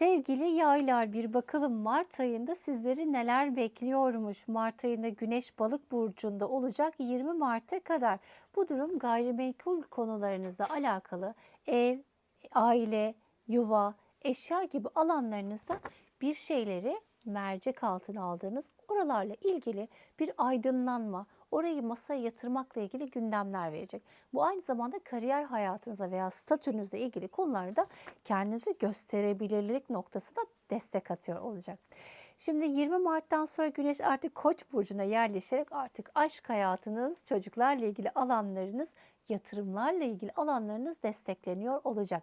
Sevgili yaylar bir bakalım Mart ayında sizleri neler bekliyormuş. Mart ayında Güneş Balık burcunda olacak 20 Mart'a kadar. Bu durum gayrimenkul konularınızla alakalı ev, aile, yuva, eşya gibi alanlarınızda bir şeyleri mercek altına aldığınız oralarla ilgili bir aydınlanma, orayı masaya yatırmakla ilgili gündemler verecek. Bu aynı zamanda kariyer hayatınıza veya statünüzle ilgili konularda kendinizi gösterebilirlik noktasında destek atıyor olacak. Şimdi 20 Mart'tan sonra Güneş artık Koç burcuna yerleşerek artık aşk hayatınız, çocuklarla ilgili alanlarınız, yatırımlarla ilgili alanlarınız destekleniyor olacak.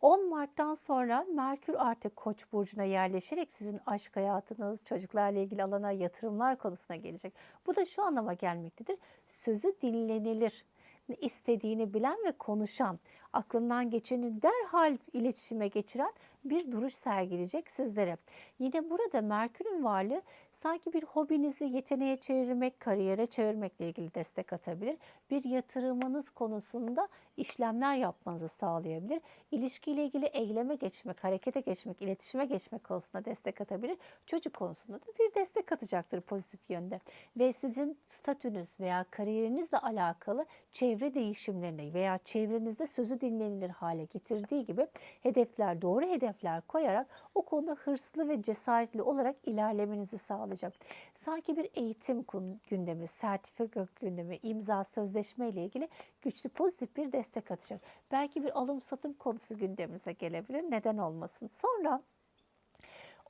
10 Mart'tan sonra Merkür artık Koç burcuna yerleşerek sizin aşk hayatınız, çocuklarla ilgili alana, yatırımlar konusuna gelecek. Bu da şu anlama gelmektedir. Sözü dinlenilir ne istediğini bilen ve konuşan, aklından geçeni derhal iletişime geçiren bir duruş sergileyecek sizlere. Yine burada Merkür'ün varlığı sanki bir hobinizi yeteneğe çevirmek, kariyere çevirmekle ilgili destek atabilir. Bir yatırımınız konusunda işlemler yapmanızı sağlayabilir. İlişkiyle ilgili eyleme geçmek, harekete geçmek, iletişime geçmek konusunda destek atabilir. Çocuk konusunda da bir destek atacaktır pozitif yönde. Ve sizin statünüz veya kariyerinizle alakalı çevre değişimlerine veya çevrenizde sözü dinlenilir hale getirdiği gibi hedefler, doğru hedefler koyarak o konuda hırslı ve cesaretli olarak ilerlemenizi sağlayacak. Sanki bir eğitim gündemi, sertifika gündemi, imza, sözleşme ile ilgili güçlü pozitif bir destek atacak. Belki bir alım satım konusu gündemimize gelebilir. Neden olmasın? Sonra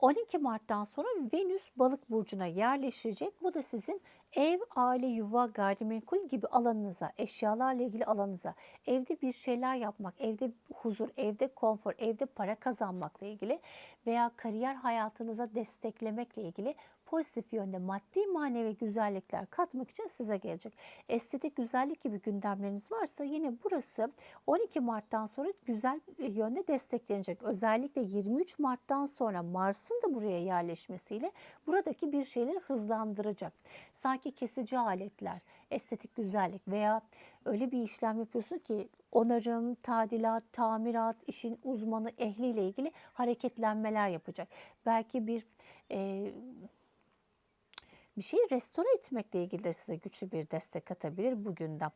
12 Mart'tan sonra Venüs balık burcuna yerleşecek. Bu da sizin ev, aile, yuva, gayrimenkul gibi alanınıza, eşyalarla ilgili alanınıza, evde bir şeyler yapmak, evde huzur, evde konfor, evde para kazanmakla ilgili veya kariyer hayatınıza desteklemekle ilgili pozitif yönde maddi manevi güzellikler katmak için size gelecek. Estetik güzellik gibi gündemleriniz varsa yine burası 12 Mart'tan sonra güzel yönde desteklenecek. Özellikle 23 Mart'tan sonra Mars'ın da buraya yerleşmesiyle buradaki bir şeyleri hızlandıracak. Sanki kesici aletler, estetik güzellik veya öyle bir işlem yapıyorsun ki onarım, tadilat, tamirat, işin uzmanı, ehliyle ilgili hareketlenmeler yapacak. Belki bir e, bir şeyi restore etmekle ilgili de size güçlü bir destek atabilir bugünden.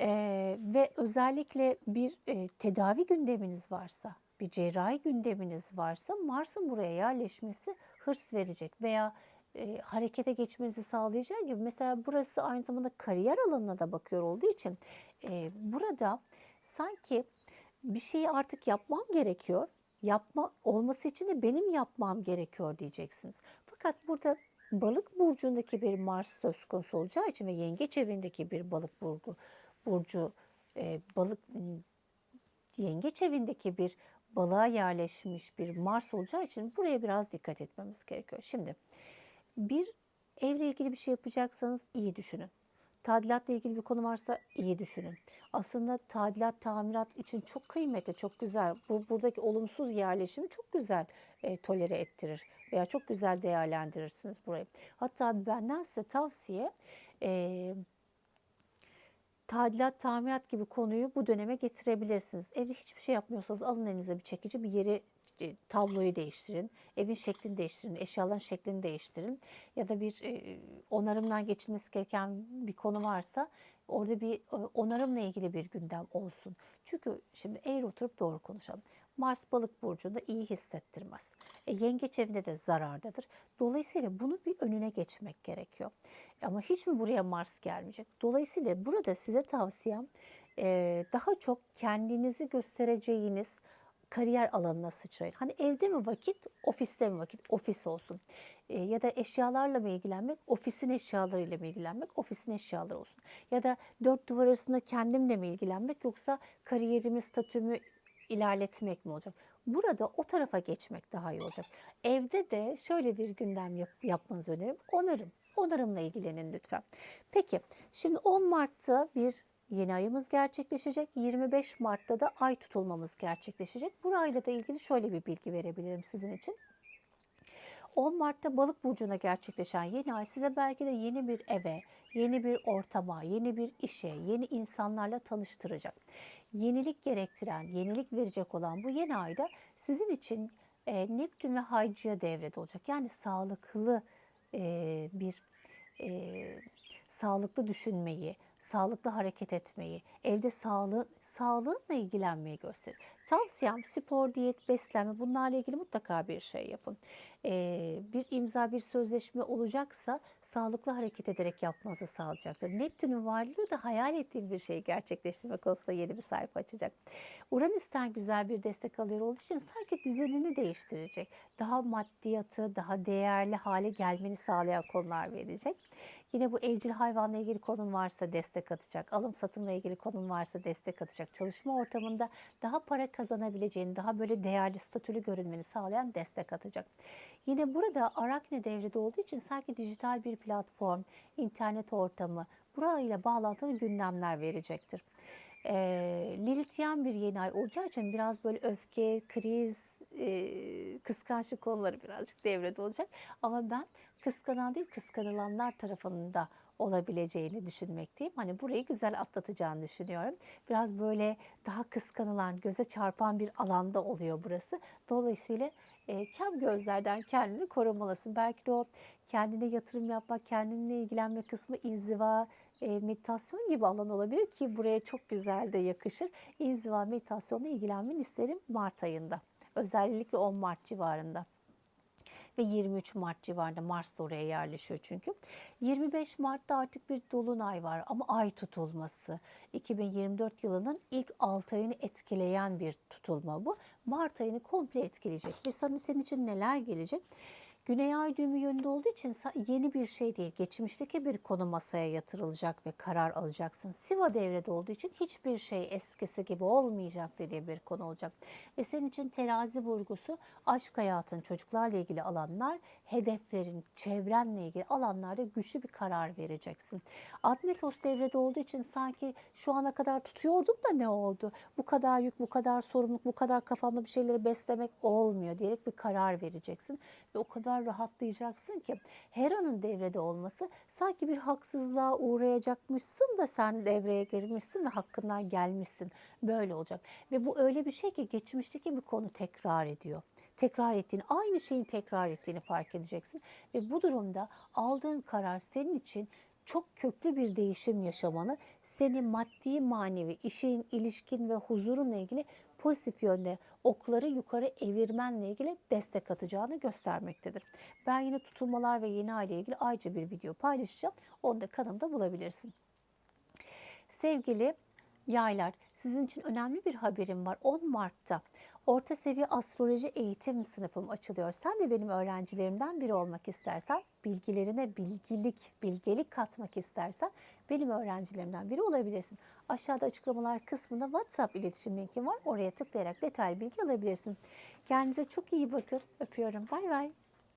Ee, ve özellikle bir e, tedavi gündeminiz varsa, bir cerrahi gündeminiz varsa Mars'ın buraya yerleşmesi hırs verecek veya e, harekete geçmenizi sağlayacağı gibi mesela burası aynı zamanda kariyer alanına da bakıyor olduğu için e, burada sanki bir şeyi artık yapmam gerekiyor. Yapma olması için de benim yapmam gerekiyor diyeceksiniz. Fakat burada balık burcundaki bir Mars söz konusu olacağı için ve yengeç evindeki bir balık burcu, burcu e, balık yengeç evindeki bir balığa yerleşmiş bir Mars olacağı için buraya biraz dikkat etmemiz gerekiyor. Şimdi bir evle ilgili bir şey yapacaksanız iyi düşünün. Tadilatla ilgili bir konu varsa iyi düşünün. Aslında tadilat, tamirat için çok kıymetli, çok güzel. Bu buradaki olumsuz yerleşimi çok güzel e, tolere ettirir veya çok güzel değerlendirirsiniz burayı. Hatta benden size tavsiye e, tadilat, tamirat gibi konuyu bu döneme getirebilirsiniz. Evde hiçbir şey yapmıyorsanız alın elinize bir çekici bir yeri tabloyu değiştirin, evin şeklini değiştirin, eşyaların şeklini değiştirin ya da bir e, onarımdan geçilmesi gereken bir konu varsa orada bir e, onarımla ilgili bir gündem olsun. Çünkü şimdi eğer oturup doğru konuşalım. Mars balık burcunda iyi hissettirmez. E, yengeç evinde de zarardadır. Dolayısıyla bunu bir önüne geçmek gerekiyor. Ama hiç mi buraya Mars gelmeyecek? Dolayısıyla burada size tavsiyem e, daha çok kendinizi göstereceğiniz kariyer alanına sıçrayın. Hani evde mi vakit, ofiste mi vakit? Ofis olsun. E, ya da eşyalarla mı ilgilenmek, ofisin eşyalarıyla mı ilgilenmek, ofisin eşyaları olsun. Ya da dört duvar arasında kendimle mi ilgilenmek yoksa kariyerimi, statümü ilerletmek mi olacak? Burada o tarafa geçmek daha iyi olacak. Evde de şöyle bir gündem yap, yapmanızı öneririm. Onarım. Onarımla ilgilenin lütfen. Peki şimdi 10 Mart'ta bir yeni ayımız gerçekleşecek. 25 Mart'ta da ay tutulmamız gerçekleşecek. Burayla da ilgili şöyle bir bilgi verebilirim sizin için. 10 Mart'ta balık burcuna gerçekleşen yeni ay size belki de yeni bir eve, yeni bir ortama, yeni bir işe, yeni insanlarla tanıştıracak. Yenilik gerektiren, yenilik verecek olan bu yeni ayda sizin için e, Neptün ve Haycı'ya devrede olacak. Yani sağlıklı e, bir e, sağlıklı düşünmeyi, sağlıklı hareket etmeyi, evde sağlığı, sağlığınla ilgilenmeyi gösterir. Tavsiyem spor, diyet, beslenme bunlarla ilgili mutlaka bir şey yapın. Ee, bir imza, bir sözleşme olacaksa sağlıklı hareket ederek yapmanızı sağlayacaktır. Neptün'ün varlığı da hayal ettiğin bir şeyi gerçekleştirmek konusunda yeni bir sayfa açacak. Uranüs'ten güzel bir destek alıyor olduğu için sanki düzenini değiştirecek. Daha maddiyatı, daha değerli hale gelmeni sağlayan konular verecek. Yine bu evcil hayvanla ilgili konun varsa destek atacak. Alım satımla ilgili konun varsa destek atacak. Çalışma ortamında daha para kazanabileceğini, daha böyle değerli, statülü görünmeni sağlayan destek atacak. Yine burada Arakne devrede olduğu için sanki dijital bir platform, internet ortamı, burayla bağlantılı gündemler verecektir. E, Lilithyen bir yeni ay olacağı için biraz böyle öfke, kriz, e, kıskançlık konuları birazcık devrede olacak. Ama ben kıskanan değil kıskanılanlar tarafında olabileceğini düşünmekteyim. Hani burayı güzel atlatacağını düşünüyorum. Biraz böyle daha kıskanılan, göze çarpan bir alanda oluyor burası. Dolayısıyla e, kem gözlerden kendini korumalısın. Belki de o kendine yatırım yapmak, kendinle ilgilenme kısmı inziva, e, meditasyon gibi alan olabilir ki buraya çok güzel de yakışır. İnziva meditasyonla ilgilenmeni isterim Mart ayında. Özellikle 10 Mart civarında ve 23 Mart civarında Mars da oraya yerleşiyor çünkü. 25 Mart'ta artık bir dolunay var ama ay tutulması. 2024 yılının ilk 6 ayını etkileyen bir tutulma bu. Mart ayını komple etkileyecek. Ve senin için neler gelecek? Güney ay düğümü yönünde olduğu için yeni bir şey değil. Geçmişteki bir konu masaya yatırılacak ve karar alacaksın. Siva devrede olduğu için hiçbir şey eskisi gibi olmayacak dediği bir konu olacak. Ve senin için terazi vurgusu aşk hayatın, çocuklarla ilgili alanlar, hedeflerin, çevrenle ilgili alanlarda güçlü bir karar vereceksin. Admetos devrede olduğu için sanki şu ana kadar tutuyordum da ne oldu? Bu kadar yük, bu kadar sorumluluk, bu kadar kafamda bir şeyleri beslemek olmuyor diyerek bir karar vereceksin. Ve o kadar rahatlayacaksın ki Hera'nın devrede olması sanki bir haksızlığa uğrayacakmışsın da sen devreye girmişsin ve hakkından gelmişsin. Böyle olacak. Ve bu öyle bir şey ki geçmişteki bir konu tekrar ediyor tekrar ettiğini, aynı şeyin tekrar ettiğini fark edeceksin. Ve bu durumda aldığın karar senin için çok köklü bir değişim yaşamanı, seni maddi, manevi, işin, ilişkin ve huzurunla ilgili pozitif yönde okları yukarı evirmenle ilgili destek atacağını göstermektedir. Ben yine tutulmalar ve yeni aile ile ilgili ayrıca bir video paylaşacağım. Onu da kanalımda bulabilirsin. Sevgili yaylar, sizin için önemli bir haberim var. 10 Mart'ta orta seviye astroloji eğitim sınıfım açılıyor. Sen de benim öğrencilerimden biri olmak istersen, bilgilerine bilgilik, bilgelik katmak istersen benim öğrencilerimden biri olabilirsin. Aşağıda açıklamalar kısmında WhatsApp iletişim linkim var. Oraya tıklayarak detaylı bilgi alabilirsin. Kendinize çok iyi bakın. Öpüyorum. Bay bay.